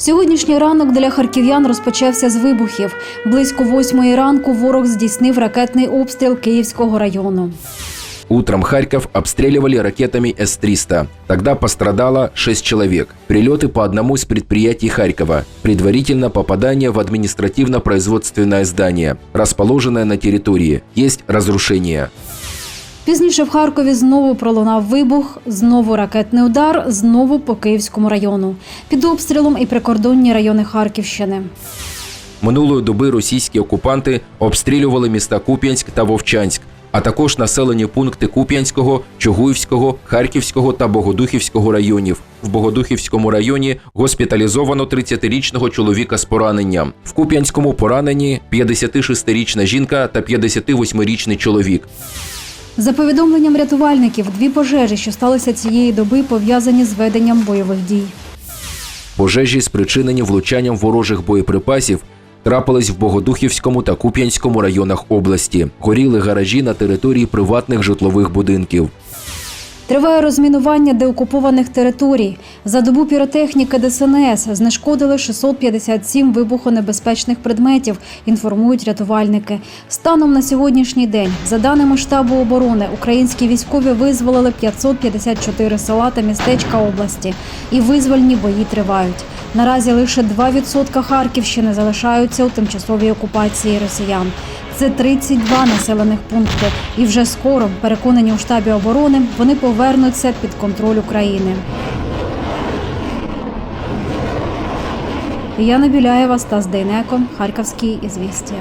Сьогоднішній ранок для харків'ян розпочався з вибухів. Близько восьмої ранку ворог здійснив ракетний обстріл Київського району. Утром Харьков обстреливали ракетами С-300. Тогда пострадало 6 человек. Прилеты по одному из предприятий Харькова. Предварительно попадание в административно-производственное здание, расположенное на территории. Есть разрушения. Пізніше в Харкові знову пролунав вибух, знову ракетний удар, знову по Київському району. Під обстрілом і прикордонні райони Харківщини. Минулої доби російські окупанти обстрілювали міста Куп'янськ та Вовчанськ, а також населені пункти Куп'янського, Чугуївського, Харківського та Богодухівського районів. В Богодухівському районі госпіталізовано 30-річного чоловіка з пораненням. В Куп'янському поранені 56-річна жінка та 58-річний чоловік. За повідомленням рятувальників, дві пожежі, що сталися цієї доби, пов'язані з веденням бойових дій. Пожежі, спричинені влучанням ворожих боєприпасів, трапились в Богодухівському та Куп'янському районах області. Горіли гаражі на території приватних житлових будинків. Триває розмінування деокупованих територій. За добу піротехніки ДСНС знешкодили 657 вибухонебезпечних предметів, інформують рятувальники. Станом на сьогоднішній день, за даними штабу оборони, українські військові визволили 554 села та містечка області. І визвольні бої тривають. Наразі лише 2% Харківщини залишаються у тимчасовій окупації росіян. Це 32 населених пункти. І вже скоро, переконані у штабі оборони, вони повернуться під контроль України. Яна Біляєва, Стас Дейнеко, Харківські ізвістія.